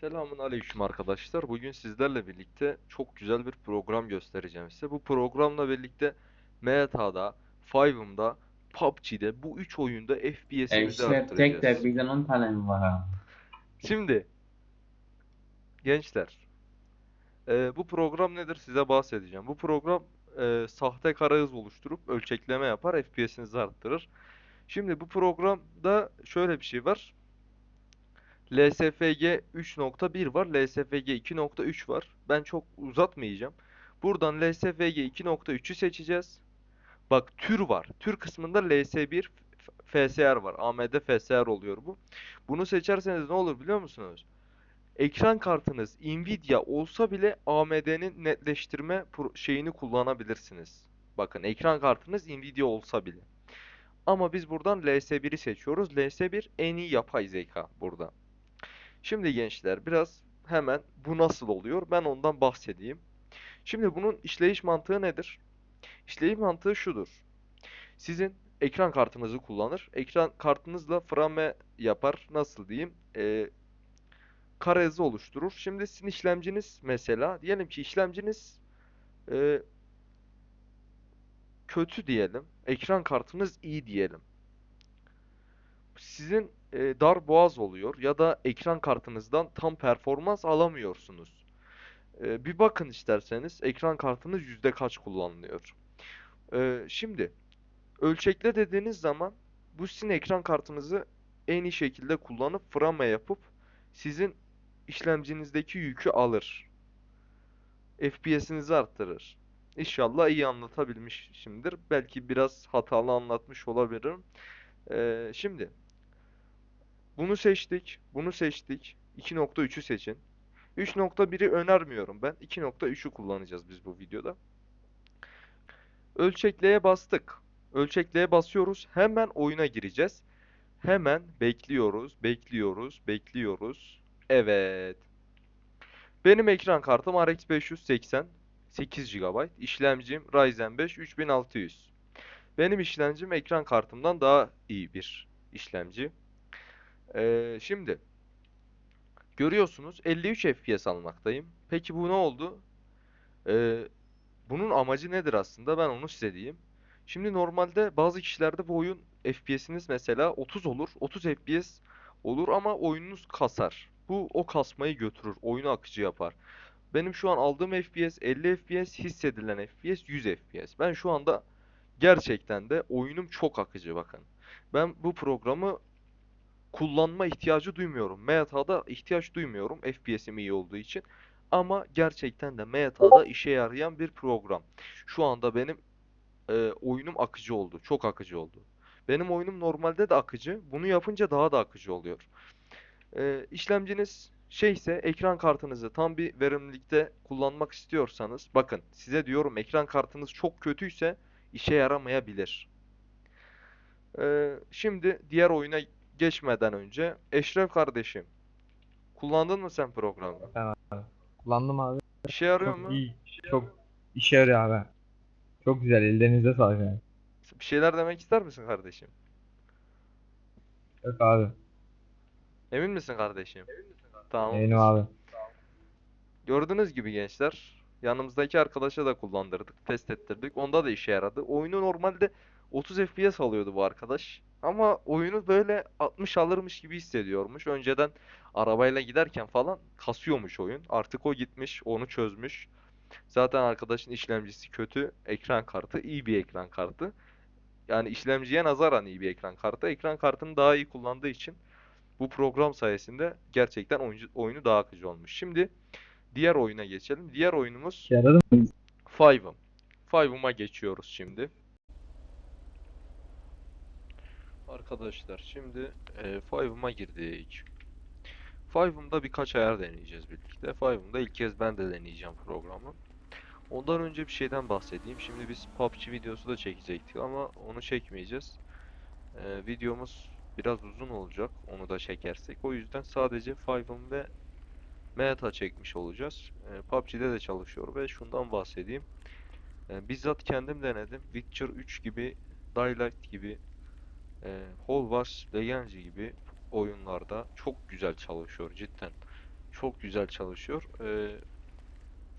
Selamun aleyküm arkadaşlar. Bugün sizlerle birlikte çok güzel bir program göstereceğim size. Bu programla birlikte MTA'da, Five'ımda, PUBG'de bu üç oyunda FPS'imizi Eşref tek de arttıracağız. bizden 10 tane mi var ha? Şimdi gençler, e, bu program nedir size bahsedeceğim. Bu program e, sahte kara hız oluşturup ölçekleme yapar, FPS'inizi arttırır. Şimdi bu programda şöyle bir şey var. LSFG 3.1 var. LSFG 2.3 var. Ben çok uzatmayacağım. Buradan LSFG 2.3'ü seçeceğiz. Bak tür var. Tür kısmında LS1 FSR var. AMD FSR oluyor bu. Bunu seçerseniz ne olur biliyor musunuz? Ekran kartınız Nvidia olsa bile AMD'nin netleştirme şeyini kullanabilirsiniz. Bakın ekran kartınız Nvidia olsa bile. Ama biz buradan LS1'i seçiyoruz. LS1 en iyi yapay zeka burada. Şimdi gençler biraz hemen bu nasıl oluyor ben ondan bahsedeyim. Şimdi bunun işleyiş mantığı nedir? İşleyiş mantığı şudur. Sizin ekran kartınızı kullanır. Ekran kartınızla frame yapar. Nasıl diyeyim? Ee, kare hızı oluşturur. Şimdi sizin işlemciniz mesela diyelim ki işlemciniz e, kötü diyelim. Ekran kartınız iyi diyelim. Sizin e, dar boğaz oluyor ya da ekran kartınızdan tam performans alamıyorsunuz. E, bir bakın isterseniz ekran kartınız yüzde kaç kullanılıyor. E, şimdi ölçekle dediğiniz zaman bu sizin ekran kartınızı en iyi şekilde kullanıp frame yapıp sizin işlemcinizdeki yükü alır. FPS'inizi arttırır. İnşallah iyi anlatabilmişimdir. Belki biraz hatalı anlatmış olabilirim. E, şimdi bunu seçtik. Bunu seçtik. 2.3'ü seçin. 3.1'i önermiyorum ben. 2.3'ü kullanacağız biz bu videoda. Ölçekleye bastık. Ölçekleye basıyoruz. Hemen oyuna gireceğiz. Hemen bekliyoruz, bekliyoruz, bekliyoruz. Evet. Benim ekran kartım RX 580 8 GB. İşlemcim Ryzen 5 3600. Benim işlemcim ekran kartımdan daha iyi bir işlemci. Ee, şimdi görüyorsunuz 53 FPS almaktayım. Peki bu ne oldu? Ee, bunun amacı nedir aslında? Ben onu size diyeyim. Şimdi normalde bazı kişilerde bu oyun FPS'iniz mesela 30 olur. 30 FPS olur ama oyununuz kasar. Bu o kasmayı götürür. Oyunu akıcı yapar. Benim şu an aldığım FPS 50 FPS, hissedilen FPS 100 FPS. Ben şu anda gerçekten de oyunum çok akıcı bakın. Ben bu programı kullanma ihtiyacı duymuyorum. MTA'da ihtiyaç duymuyorum FPS'im iyi olduğu için. Ama gerçekten de MTA'da işe yarayan bir program. Şu anda benim e, oyunum akıcı oldu. Çok akıcı oldu. Benim oyunum normalde de akıcı. Bunu yapınca daha da akıcı oluyor. E, işlemciniz şeyse ekran kartınızı tam bir verimlilikte kullanmak istiyorsanız bakın size diyorum ekran kartınız çok kötüyse işe yaramayabilir. E, şimdi diğer oyuna geçmeden önce Eşref kardeşim kullandın mı sen programı? Kullandım abi. İşe yarıyor Çok mu? iyi. Çok işe yarıyor abi. Çok güzel. Ellerinize sağlık yani. Bir şeyler demek ister misin kardeşim? Yok abi. Emin misin kardeşim? Tamam. Eminim abi. Gördüğünüz gibi gençler, yanımızdaki arkadaşa da kullandırdık, test ettirdik. Onda da işe yaradı. Oyunu normalde 30 FPS alıyordu bu arkadaş. Ama oyunu böyle 60 alırmış gibi hissediyormuş. Önceden arabayla giderken falan kasıyormuş oyun. Artık o gitmiş, onu çözmüş. Zaten arkadaşın işlemcisi kötü, ekran kartı iyi bir ekran kartı. Yani işlemciye nazaran iyi bir ekran kartı. Ekran kartını daha iyi kullandığı için bu program sayesinde gerçekten oyuncu, oyunu daha akıcı olmuş. Şimdi diğer oyuna geçelim. Diğer oyunumuz? Five'ım. Five'ıma geçiyoruz şimdi. Arkadaşlar şimdi e, girdik. Five'ımda birkaç ayar deneyeceğiz birlikte. Five'ımda ilk kez ben de deneyeceğim programı. Ondan önce bir şeyden bahsedeyim. Şimdi biz PUBG videosu da çekecektik ama onu çekmeyeceğiz. E, videomuz biraz uzun olacak onu da çekersek. O yüzden sadece Five'ım ve Meta çekmiş olacağız. E, PUBG'de de çalışıyor ve şundan bahsedeyim. E, bizzat kendim denedim. Witcher 3 gibi, Daylight gibi, e, Hogwarts Legacy gibi oyunlarda çok güzel çalışıyor cidden. çok güzel çalışıyor. Ee,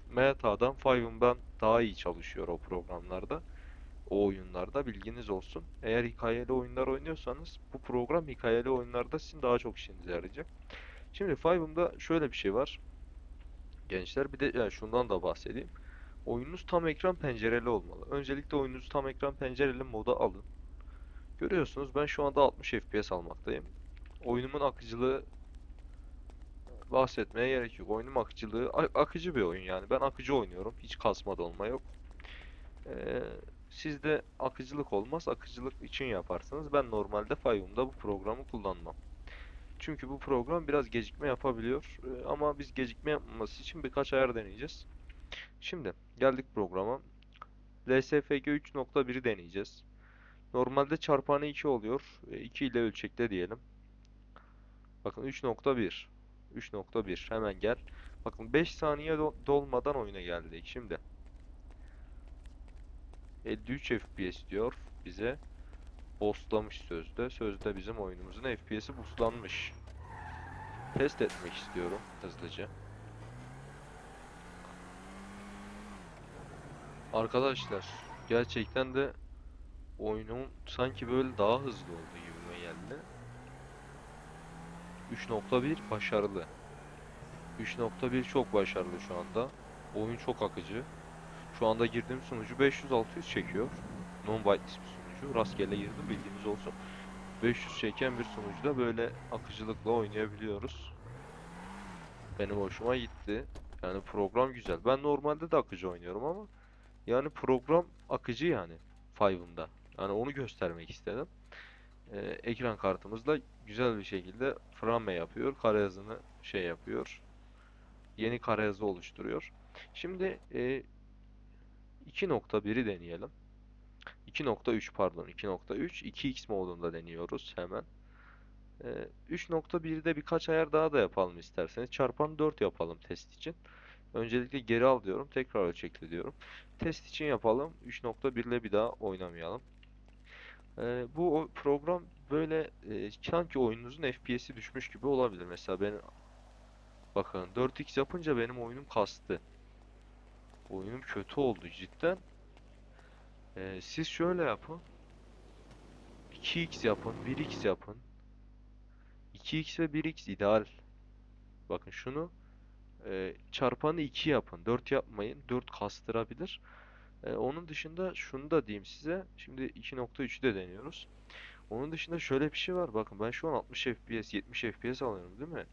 Meta'dan, Five'ımdan daha iyi çalışıyor o programlarda. O oyunlarda bilginiz olsun. Eğer hikayeli oyunlar oynuyorsanız bu program hikayeli oyunlarda sizin daha çok işinize yarayacak. Şimdi Five'ımda şöyle bir şey var. Gençler bir de yani şundan da bahsedeyim. Oyununuz tam ekran pencereli olmalı. Öncelikle oyununuzu tam ekran pencereli moda alın. Görüyorsunuz ben şu anda 60 FPS almaktayım. Oyunumun akıcılığı bahsetmeye gerek yok. Oyunun akıcılığı akıcı bir oyun yani. Ben akıcı oynuyorum. Hiç kasma dolma yok. Ee, sizde akıcılık olmaz. Akıcılık için yaparsınız. Ben normalde Five'ımda bu programı kullanmam. Çünkü bu program biraz gecikme yapabiliyor. Ee, ama biz gecikme yapmaması için birkaç ayar deneyeceğiz. Şimdi geldik programa. LSFG 3.1'i deneyeceğiz. Normalde çarpanı 2 oluyor. 2 ile ölçekte diyelim. Bakın 3.1. 3.1 hemen gel. Bakın 5 saniye do- dolmadan oyuna geldik. Şimdi 53 FPS diyor bize. Boostlamış sözde. Sözde bizim oyunumuzun FPS'i boostlanmış. Test etmek istiyorum hızlıca. Arkadaşlar gerçekten de oyunun sanki böyle daha hızlı olduğu gibime geldi. 3.1 başarılı. 3.1 çok başarılı şu anda. Oyun çok akıcı. Şu anda girdiğim sunucu 500-600 çekiyor. Non-whitelist bir sunucu. Rastgele girdim bilginiz olsun. 500 çeken bir sunucuda böyle akıcılıkla oynayabiliyoruz. Benim hoşuma gitti. Yani program güzel. Ben normalde de akıcı oynuyorum ama yani program akıcı yani Five'ımda. Yani onu göstermek istedim. Ee, ekran kartımızda güzel bir şekilde frame yapıyor. Kare hızını şey yapıyor. Yeni kare hızı oluşturuyor. Şimdi e, 2.1'i deneyelim. 2.3 pardon 2.3 2x modunda deniyoruz hemen. Ee, 3.1'de birkaç ayar daha da yapalım isterseniz. Çarpan 4 yapalım test için. Öncelikle geri al diyorum. Tekrar ölçekle diyorum. Test için yapalım. 3.1 ile bir daha oynamayalım. Ee, bu program böyle e, sanki oyununuzun FPS'i düşmüş gibi olabilir. Mesela ben bakın 4x yapınca benim oyunum kastı. Oyunum kötü oldu cidden. Ee, siz şöyle yapın. 2x yapın, 1x yapın. 2x ve 1x ideal. Bakın şunu e, çarpanı 2 yapın. 4 yapmayın. 4 kastırabilir. E, onun dışında şunu da diyeyim size. Şimdi 2.3'ü de deniyoruz. Onun dışında şöyle bir şey var. Bakın ben şu an 60 FPS, 70 FPS alıyorum değil mi?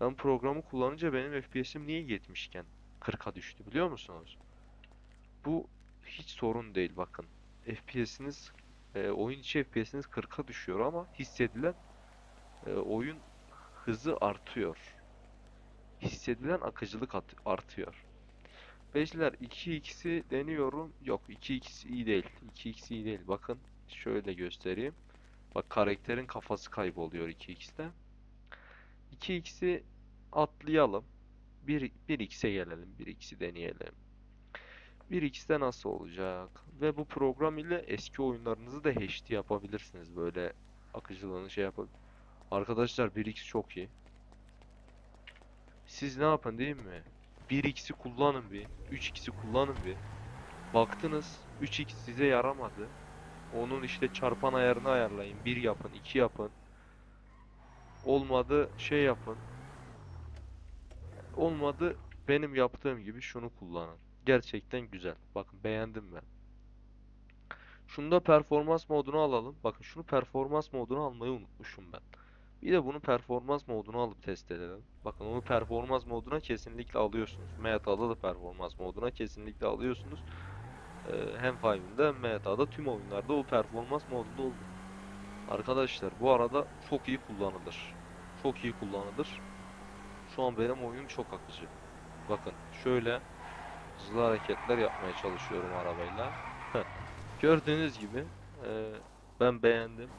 Ben programı kullanınca benim FPS'im niye 70 iken 40'a düştü biliyor musunuz? Bu hiç sorun değil bakın. FPS'iniz e, oyun içi FPS'iniz 40'a düşüyor ama hissedilen e, oyun hızı artıyor. Hissedilen akıcılık artıyor. Beyler 2x'i deniyorum. Yok 2x iyi değil. 2x iyi değil. Bakın şöyle göstereyim. Bak karakterin kafası kayboluyor 2x'te. 2x'i atlayalım. 1 1x'e gelelim. 1x'i deneyelim. 1x'te nasıl olacak? Ve bu program ile eski oyunlarınızı da HD yapabilirsiniz. Böyle akıcılığını şey yapıp. Arkadaşlar 1x çok iyi. Siz ne yapın değil mi? 1x'i kullanın bir. 3x'i kullanın bir. Baktınız 3x size yaramadı. Onun işte çarpan ayarını ayarlayın. 1 yapın, 2 yapın. Olmadı şey yapın. Olmadı benim yaptığım gibi şunu kullanın. Gerçekten güzel. Bakın beğendim ben. Şunu da performans moduna alalım. Bakın şunu performans moduna almayı unutmuşum ben. Bir de bunu performans moduna alıp test edelim. Bakın onu performans moduna kesinlikle alıyorsunuz. Meta'da da performans moduna kesinlikle alıyorsunuz. Ee, hem Five'ında hem Meta'da tüm oyunlarda o performans modunda oldu. Arkadaşlar bu arada çok iyi kullanılır. Çok iyi kullanılır. Şu an benim oyunum çok akıcı. Bakın şöyle hızlı hareketler yapmaya çalışıyorum arabayla. Gördüğünüz gibi e, ben beğendim.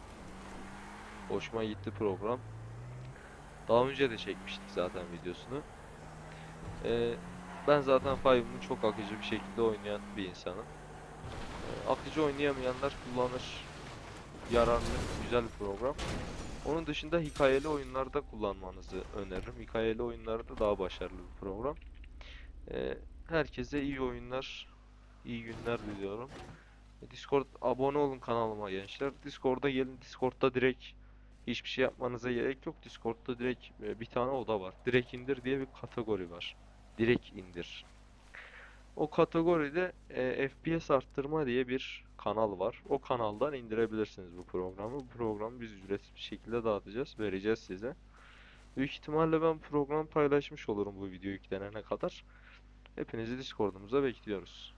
Hoşuma gitti program. Daha önce de çekmiştik zaten videosunu. E, ben zaten Five'ını çok akıcı bir şekilde oynayan bir insanım. E, akıcı oynayamayanlar kullanır. Yararlı, güzel bir program. Onun dışında hikayeli oyunlarda kullanmanızı öneririm. Hikayeli oyunlarda daha başarılı bir program. Ee, herkese iyi oyunlar, iyi günler diliyorum. Discord abone olun kanalıma gençler. Discord'a gelin. Discord'da direkt hiçbir şey yapmanıza gerek yok. Discord'da direkt e, bir tane oda var. Direkt indir diye bir kategori var. Direkt indir. O kategoride e, FPS arttırma diye bir kanal var. O kanaldan indirebilirsiniz bu programı. Bu programı biz ücretsiz bir şekilde dağıtacağız, vereceğiz size. Büyük ihtimalle ben program paylaşmış olurum bu video yüklenene kadar. Hepinizi Discord'umuza bekliyoruz.